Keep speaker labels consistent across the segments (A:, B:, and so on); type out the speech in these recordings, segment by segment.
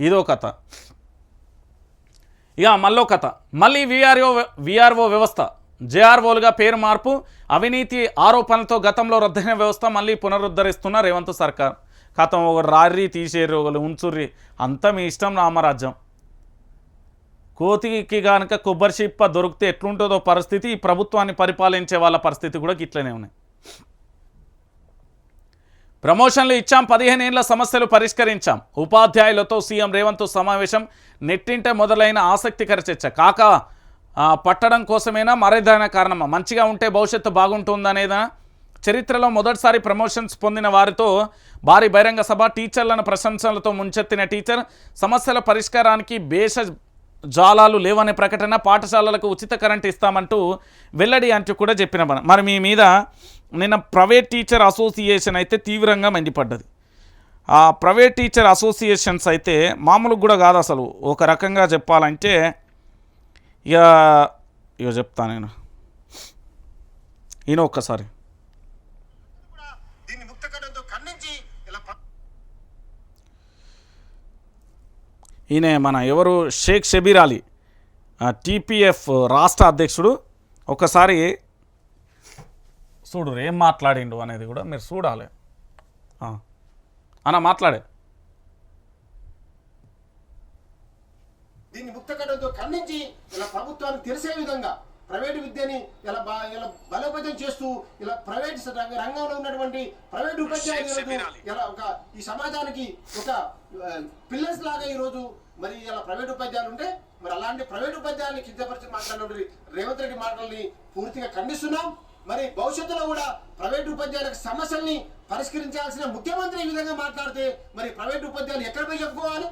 A: ఇదో కథ. ఇక మళ్ళో కథ. మళ్ళీ విఆర్ఓ విఆర్ఓ వ్యవస్థ. జేఆర్ఓలుగా పేరు మార్పు అవినీతి ఆరోపణలతో గతంలో రద్దయిన వ్యవస్థ మళ్ళీ పునరుద్ధరిస్తున్న రేవంత్ సర్కార్. కథం ఒక రారి తీసేరు ఒకరు ఉంచుర్రి. అంతా మీ ఇష్టం రామరాజ్యం. కోతికి కనుక కొబ్బరి చిప్ప దొరికితే ఎట్లుంటుందో పరిస్థితి ఈ ప్రభుత్వాన్ని పరిపాలించే వాళ్ళ పరిస్థితి కూడా ఇట్లనే ఉన్నాయి. ప్రమోషన్లు ఇచ్చాం పదిహేను ఏళ్ళ సమస్యలు పరిష్కరించాం. ఉపాధ్యాయులతో సీఎం రేవంత్ సమావేశం నెట్టింటే మొదలైన ఆసక్తికర చర్చ. కాక పట్టడం కోసమేనా? మరేదైనా కారణమా? మంచిగా ఉంటే భవిష్యత్తు బాగుంటుందనేదా? చరిత్రలో మొదటిసారి ప్రమోషన్స్ పొందిన వారితో భారీ బహిరంగ సభ టీచర్లను ప్రశంసలతో ముంచెత్తిన టీచర్ సమస్యల పరిష్కారానికి బేష జాలాలు లేవనే ప్రకటన పాఠశాలలకు ఉచిత కరెంట్ ఇస్తామంటూ వెల్లడి అంటూ కూడా చెప్పిన మనం మరి మీ మీద నిన్న ప్రైవేట్ టీచర్ అసోసియేషన్ అయితే తీవ్రంగా మండిపడ్డది. ఆ ప్రైవేట్ టీచర్ అసోసియేషన్స్ అయితే మామూలు కూడా కాదు అసలు. ఒక రకంగా చెప్పాలంటే ఇక ఇక చెప్తా నేను. ఈయన ఒక్కసారి
B: కూడా దీన్ని ముక్తకండంతో ఖండించి ఇలా ప-
A: ఈయన మన ఎవరు? షేక్ షబీర్ అలీ. టీపీఎఫ్ రాష్ట్ర అధ్యక్షుడు. ఒకసారి చూడు ఏం మాట్లాడిండు అనేది కూడా మీరు చూడాలి. అన్న మాట్లాడే.
B: దీన్ని ముక్తకండంతో ఖండించి ఇలా ప్రభుత్వానికి తెలిసే విధంగా ప్రైవేట్ విద్యని ఇలా బా ఇలా బలోపేతం చేస్తూ ఇలా ప్రైవేట్ రంగంలో ఉన్నటువంటి ప్రైవేట్ ఉపాధ్యాయులకు ఇలా ఒక ఈ సమాజానికి ఒక పిల్లర్స్ లాగా ఈ రోజు మరి ఇలా ప్రైవేట్ ఉపాధ్యాయులు ఉంటే మరి అలాంటి ప్రైవేట్ ఉపాధ్యాయుల్ని కిందపరిచి మాట్లాడినటువంటి రేవంత్ రెడ్డి మాటల్ని పూర్తిగా ఖండిస్తున్నాం. మరి భవిష్యత్తులో కూడా ప్రైవేట్ ఉపాధ్యాయులకు సమస్యల్ని పరిష్కరించాల్సిన ముఖ్యమంత్రి ఈ విధంగా మాట్లాడితే మరి ప్రైవేట్ ఉపాధ్యాయులు ఎక్కడ పోయి చెప్పుకోవాలి?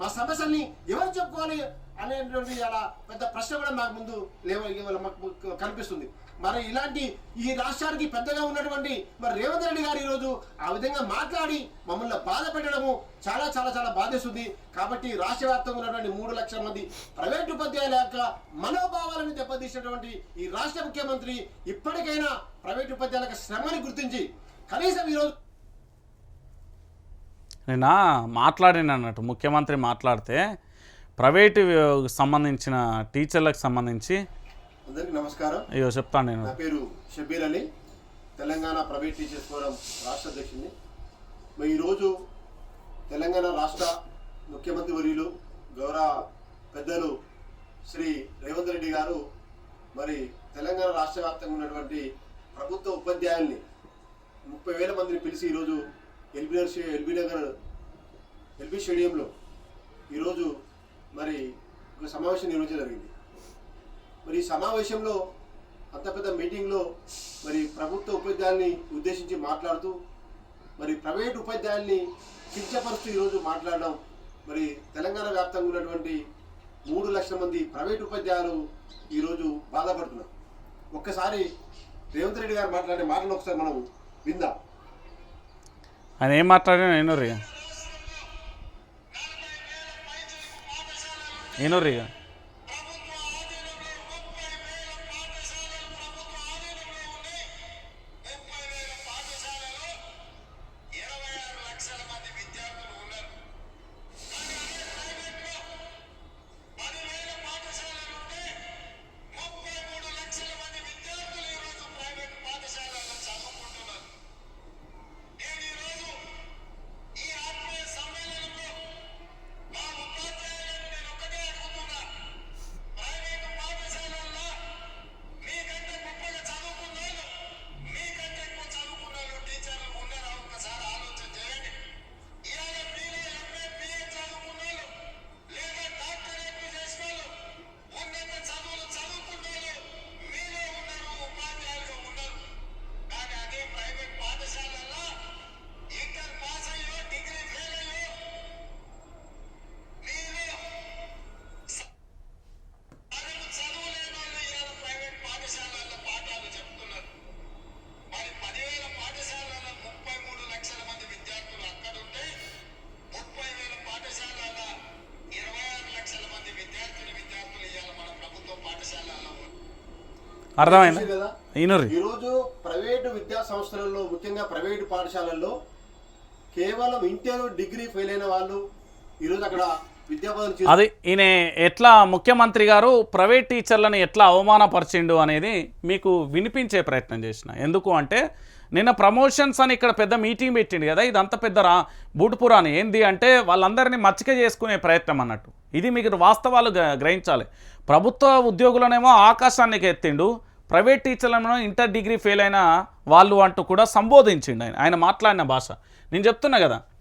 B: మా సమస్యల్ని ఎవరు చెప్పుకోవాలి అనేటువంటి అలా పెద్ద ప్రశ్న కూడా మాకు ముందు లేవ మాకు కనిపిస్తుంది. మరి ఇలాంటి ఈ రాష్ట్రానికి పెద్దగా ఉన్నటువంటి మరి రేవంత్ రెడ్డి గారు ఈరోజు ఆ విధంగా మాట్లాడి మమ్మల్ని బాధ పెట్టడము చాలా చాలా చాలా బాధిస్తుంది. కాబట్టి రాష్ట్ర వ్యాప్తంగా ఉన్నటువంటి మూడు లక్షల మంది ప్రైవేట్ ఉపాధ్యాయుల యొక్క మనోభావాలను దెబ్బతీసినటువంటి ఈ రాష్ట్ర ముఖ్యమంత్రి ఇప్పటికైనా ప్రైవేట్ ఉపాధ్యాయుల శ్రమని గుర్తించి కనీసం ఈరోజు
A: నిన్న మాట్లాడిన అన్నట్టు ముఖ్యమంత్రి మాట్లాడితే ప్రైవేటు సంబంధించిన టీచర్లకు సంబంధించి
B: అందరికీ నమస్కారం.
A: అయ్యో చెప్తాను నేను.
B: నా పేరు Shabbir Ali Telangana private teachers forum రాష్ట్ర అధ్యక్షుడిని. మరి ఈరోజు తెలంగాణ రాష్ట్ర ముఖ్యమంత్రి వర్యులు గౌరవ పెద్దలు శ్రీ రేవంత్ రెడ్డి గారు మరి తెలంగాణ రాష్ట్ర వ్యాప్తంగా ఉన్నటువంటి ప్రభుత్వ ఉపాధ్యాయుల్ని ముప్పై వేల మందిని పిలిచి ఈరోజు ఎల్బీ ఎల్బీ నగర్ ఎల్బీ స్టేడియంలో ఈరోజు మరి ఒక సమావేశం నిర్వహించడం జరిగింది. మరి ఈ సమావేశంలో అంత పెద్ద మీటింగ్లో మరి ప్రభుత్వ ఉపాధ్యాయుల్ని ఉద్దేశించి మాట్లాడుతూ మరి ప్రైవేట్ ఉపాధ్యాయుల్ని కించపరుస్తూ ఈరోజు మాట్లాడడం మరి తెలంగాణ వ్యాప్తంగా ఉన్నటువంటి మూడు లక్షల మంది ప్రైవేట్ ఉపాధ్యాయులు ఈరోజు బాధపడుతున్నారు. ఒక్కసారి రేవంత్ రెడ్డి గారు మాట్లాడే మాటలు ఒకసారి మనం విందాం.
A: ఆయన ఏం మాట్లాడినా నేను రీ నేను రీ అర్థమైందా?
B: ఈరోజు ప్రైవేటు విద్యా సంస్థలలో ముఖ్యంగా ప్రైవేటు పాఠశాలల్లో కేవలం ఇంటర్ డిగ్రీ ఫెయిల్ అయిన వాళ్ళు ఈరోజు అక్కడ
A: అది ఈయన ఎట్లా ముఖ్యమంత్రి గారు ప్రైవేట్ టీచర్లను ఎట్లా అవమానపరిచిండు అనేది మీకు వినిపించే ప్రయత్నం చేసిన. ఎందుకు అంటే నిన్న ప్రమోషన్స్ అని ఇక్కడ పెద్ద మీటింగ్ పెట్టిండు కదా ఇదంతా పెద్ద రా బూటుపురాని ఏంది అంటే వాళ్ళందరినీ మచ్చిక చేసుకునే ప్రయత్నం అన్నట్టు. ఇది మీకు వాస్తవాలు గ్రహించాలి. ప్రభుత్వ ఉద్యోగులనేమో ఆకాశానికి ఎత్తిండు ప్రైవేట్ టీచర్లను ఇంటర్ డిగ్రీ ఫెయిల్ అయిన వాళ్ళు అంటూ కూడా సంబోధించిండు ఆయన. ఆయన మాట్లాడిన భాష. నేను చెప్తున్నా కదా